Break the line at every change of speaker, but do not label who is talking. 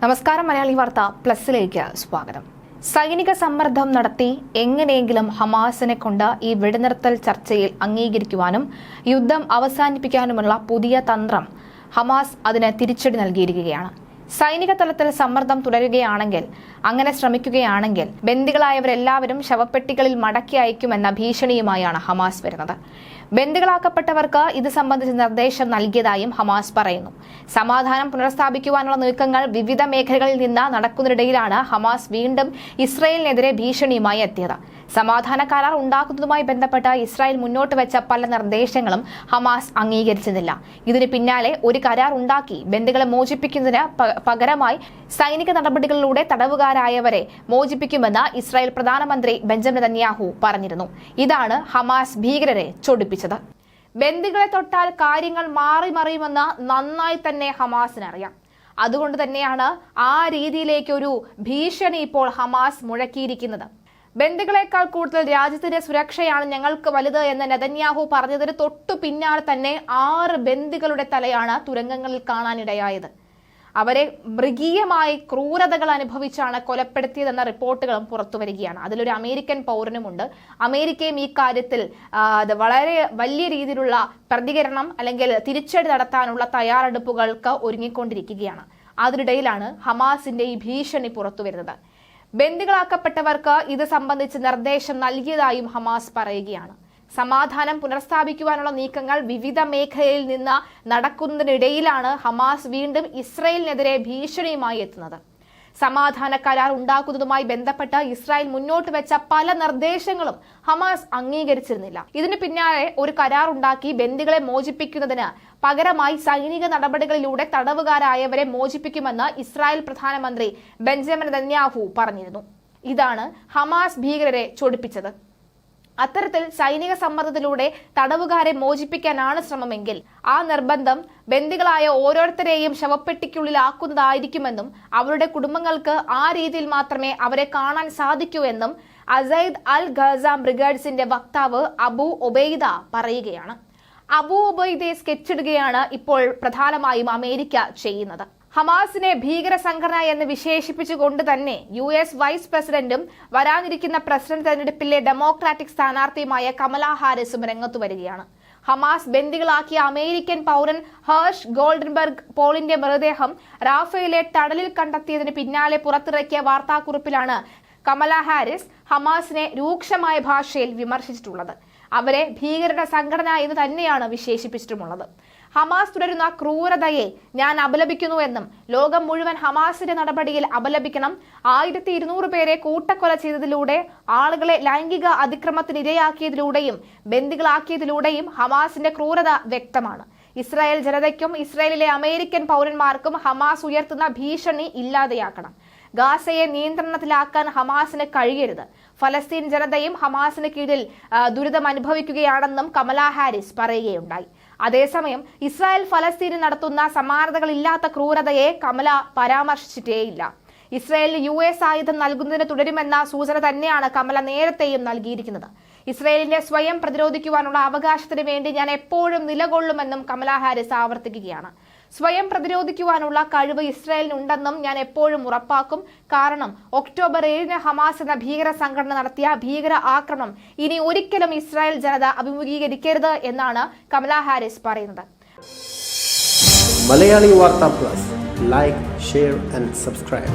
നമസ്കാരം മലയാളി വാർത്ത പ്ലസിലേക്ക് സ്വാഗതം. സൈനിക സമ്മർദ്ദം നടത്തി എങ്ങനെയെങ്കിലും ഹമാസിനെ കൊണ്ട് ഈ വെടിനിർത്തൽ ചർച്ചയിൽ അംഗീകരിക്കുവാനും യുദ്ധം അവസാനിപ്പിക്കാനുമുള്ള പുതിയ തന്ത്രം ഹമാസ് അതിന് തിരിച്ചടി നൽകിയിരിക്കുകയാണ്. സൈനിക തലത്തിൽ സമ്മർദ്ദം തുടരുകയാണെങ്കിൽ അങ്ങനെ ശ്രമിക്കുകയാണെങ്കിൽ ബന്ദികളായവരെല്ലാവരും ശവപ്പെട്ടികളിൽ മടക്കി അയക്കുമെന്ന ഭീഷണിയുമായാണ് ഹമാസ് വരുന്നത്. ബന്ദികളാക്കപ്പെട്ടവർക്ക് ഇത് സംബന്ധിച്ച് നിർദ്ദേശം നൽകിയതായും ഹമാസ് പറയുന്നു. സമാധാനം പുനഃസ്ഥാപിക്കുവാനുള്ള നീക്കങ്ങൾ വിവിധ മേഖലകളിൽ നിന്ന് നടക്കുന്നതിനിടയിലാണ് ഹമാസ് വീണ്ടും ഇസ്രയേലിനെതിരെ ഭീഷണിയുമായി എത്തിയത്. സമാധാന കരാർ ഉണ്ടാക്കുന്നതുമായി ബന്ധപ്പെട്ട് ഇസ്രായേൽ മുന്നോട്ട് വെച്ച പല നിർദ്ദേശങ്ങളും ഹമാസ് അംഗീകരിച്ചതില്ല. ഇതിന് പിന്നാലെ ഒരു കരാർ ഉണ്ടാക്കി ബന്ധുക്കളെ മോചിപ്പിക്കുന്നതിന് പകരമായി സൈനിക നടപടികളിലൂടെ തടവുകാരായവരെ മോചിപ്പിക്കുമെന്ന് ഇസ്രായേൽ പ്രധാനമന്ത്രി ബെഞ്ചമിൻ നെതന്യാഹു പറഞ്ഞിരുന്നു. ഇതാണ് ഹമാസ് ഭീകരരെ ചൊടിപ്പിച്ചത്. ബന്ദികളെ തൊട്ടാൽ കാര്യങ്ങൾ മാറി മറിയുമെന്ന് നന്നായി തന്നെ ഹമാസിനറിയാം അതുകൊണ്ട് തന്നെയാണ് ആ രീതിയിലേക്കൊരു ഭീഷണി ഇപ്പോൾ ഹമാസ് മുഴക്കിയിരിക്കുന്നത്. ബന്ദികളെക്കാൾ കൂടുതൽ രാജ്യത്തിന്റെ സുരക്ഷയാണ് ഞങ്ങൾക്ക് വലുത് എന്ന് നെതന്യാഹു പറഞ്ഞതിന് തൊട്ടു പിന്നാലെ തന്നെ ആറ് ബന്ധുക്കളുടെ തലയാണ് തുരങ്കങ്ങളിൽ കാണാനിടയായത്. അവരെ മൃഗീയമായി ക്രൂരതകൾ അനുഭവിച്ചാണ് കൊലപ്പെടുത്തിയതെന്ന റിപ്പോർട്ടുകളും പുറത്തു വരികയാണ്. അതിലൊരു അമേരിക്കൻ പൗരനുമുണ്ട്. അമേരിക്കയും ഈ കാര്യത്തിൽ വളരെ വലിയ രീതിയിലുള്ള പ്രതികരണം അല്ലെങ്കിൽ തിരിച്ചടി നടത്താനുള്ള തയ്യാറെടുപ്പുകൾക്ക് ഒരുങ്ങിക്കൊണ്ടിരിക്കുകയാണ്. അതിനിടയിലാണ് ഹമാസിന്റെ ഈ ഭീഷണി പുറത്തു വരുന്നത്. ബന്ദികളാക്കപ്പെട്ടവർക്ക് ഇത് സംബന്ധിച്ച് നിർദ്ദേശം നൽകിയതായും ഹമാസ് പറയുകയാണ്. സമാധാനം പുനഃസ്ഥാപിക്കുവാനുള്ള നീക്കങ്ങൾ വിവിധ മേഖലയിൽ നിന്ന് നടക്കുന്നതിനിടയിലാണ് ഹമാസ് വീണ്ടും ഇസ്രയേലിനെതിരെ ഭീഷണിയുമായി എത്തുന്നത്. സമാധാന കരാർ ഉണ്ടാക്കുന്നതുമായി ബന്ധപ്പെട്ട് ഇസ്രായേൽ മുന്നോട്ട് വെച്ച പല നിർദ്ദേശങ്ങളും ഹമാസ് അംഗീകരിച്ചിരുന്നില്ല. ഇതിന് പിന്നാലെ ഒരു കരാർ ഉണ്ടാക്കി ബന്ദികളെ മോചിപ്പിക്കുന്നതിന് പകരമായി സൈനിക നടപടികളിലൂടെ തടവുകാരായവരെ മോചിപ്പിക്കുമെന്ന് ഇസ്രായേൽ പ്രധാനമന്ത്രി ബെഞ്ചമിൻ നെതന്യാഹു പറഞ്ഞിരുന്നു. ഇതാണ് ഹമാസ് ഭീകരരെ ചൊടിപ്പിച്ചത്. അത്തരത്തിൽ സൈനിക സമ്മർദ്ദത്തിലൂടെ തടവുകാരെ മോചിപ്പിക്കാനാണ് ശ്രമമെങ്കിൽ ആ നിർബന്ധം ബന്ദികളായ ഓരോരുത്തരെയും ശവപ്പെട്ടിക്കുള്ളിലാക്കുന്നതായിരിക്കുമെന്നും അവരുടെ കുടുംബങ്ങൾക്ക് ആ രീതിയിൽ മാത്രമേ അവരെ കാണാൻ സാധിക്കൂ എന്നും അസൈദ് അൽ ഖസ ബ്രിഗേഡ്സിന്റെ വക്താവ് അബു ഒബൈദ പറയുകയാണ്. അബു ഒബൈദയെ സ്കെച്ചിടുകയാണ് ഇപ്പോൾ പ്രധാനമായും അമേരിക്ക ചെയ്യുന്നത്. ഹമാസിനെ ഭീകര സംഘടന എന്ന് വിശേഷിപ്പിച്ചുകൊണ്ട് തന്നെ യു എസ് വൈസ് പ്രസിഡന്റും വരാനിരിക്കുന്ന പ്രസിഡന്റ് തെരഞ്ഞെടുപ്പിലെ ഡെമോക്രാറ്റിക് സ്ഥാനാർത്ഥിയുമായ കമലാ ഹാരിസും രംഗത്തു വരികയാണ്. ഹമാസ് ബന്ദികളാക്കിയ അമേരിക്കൻ പൗരൻ ഹേർഷ് ഗോൾഡൻബർഗ് പോളിന്റെ മൃതദേഹം റാഫേലെ ടണലിൽ കണ്ടെത്തിയതിന് പിന്നാലെ പുറത്തിറക്കിയ വാർത്താക്കുറിപ്പിലാണ് കമല ഹാരിസ് ഹമാസിനെ രൂക്ഷമായ ഭാഷയിൽ വിമർശിച്ചിട്ടുള്ളത്. അവരെ ഭീകരരുടെ സംഘടന എന്ന് തന്നെയാണ് വിശേഷിപ്പിച്ചിട്ടുമുള്ളത്. ഹമാസ് തുടരുന്ന ക്രൂരതയെ ഞാൻ അപലപിക്കുന്നു എന്നും ലോകം മുഴുവൻ ഹമാസിന്റെ നടപടിയിൽ അപലപിക്കണം. ആയിരത്തി ഇരുന്നൂറ് പേരെ കൂട്ടക്കൊല ചെയ്തതിലൂടെ ആളുകളെ ലൈംഗിക അതിക്രമത്തിനിരയാക്കിയതിലൂടെയും ബന്ദികളാക്കിയതിലൂടെയും ഹമാസിന്റെ ക്രൂരത വ്യക്തമാണ്. ഇസ്രായേൽ ജനതയ്ക്കും ഇസ്രായേലിലെ അമേരിക്കൻ പൗരന്മാർക്കും ഹമാസ് ഉയർത്തുന്ന ഭീഷണി ഇല്ലാതെയാക്കണം. ഗാസയെ നിയന്ത്രണത്തിലാക്കാൻ ഹമാസിന് കഴിയരുത്. ഫലസ്തീൻ ജനതയും ഹമാസിന് കീഴിൽ ദുരിതം അനുഭവിക്കുകയാണെന്നും കമല ഹാരിസ് പറയുകയുണ്ടായി. അതേസമയം ഇസ്രായേൽ ഫലസ്തീന് നടത്തുന്ന സമാനതകളില്ലാത്ത ക്രൂരതയെ കമല പരാമർശിച്ചിട്ടേയില്ല. ഇസ്രായേലിന് യു എസ് ആയുധം നൽകുന്നതിന് തുടരുമെന്ന സൂചന തന്നെയാണ് കമല നേരത്തെയും നൽകിയിരിക്കുന്നത്. ഇസ്രായേലിനെ സ്വയം പ്രതിരോധിക്കുവാനുള്ള അവകാശത്തിന് വേണ്ടി ഞാൻ എപ്പോഴും നിലകൊള്ളുമെന്നും കമലാ ഹാരിസ് ആവർത്തിക്കുകയാണ്. സ്വയം പ്രതിരോധിക്കുവാനുള്ള കഴിവ് ഇസ്രായേലിനുണ്ടെന്നും ഞാൻ എപ്പോഴും ഉറപ്പാക്കും. കാരണം ഒക്ടോബർ ഏഴിന് ഹമാസ് എന്ന ഭീകര സംഘടന നടത്തിയ ഭീകര ആക്രമണം ഇനി ഒരിക്കലും ഇസ്രായേൽ ജനത അഭിമുഖീകരിക്കരുത് എന്നാണ് കമലാ ഹാരിസ് പറയുന്നത്.
Malayali Vartha plus. Like share and subscribe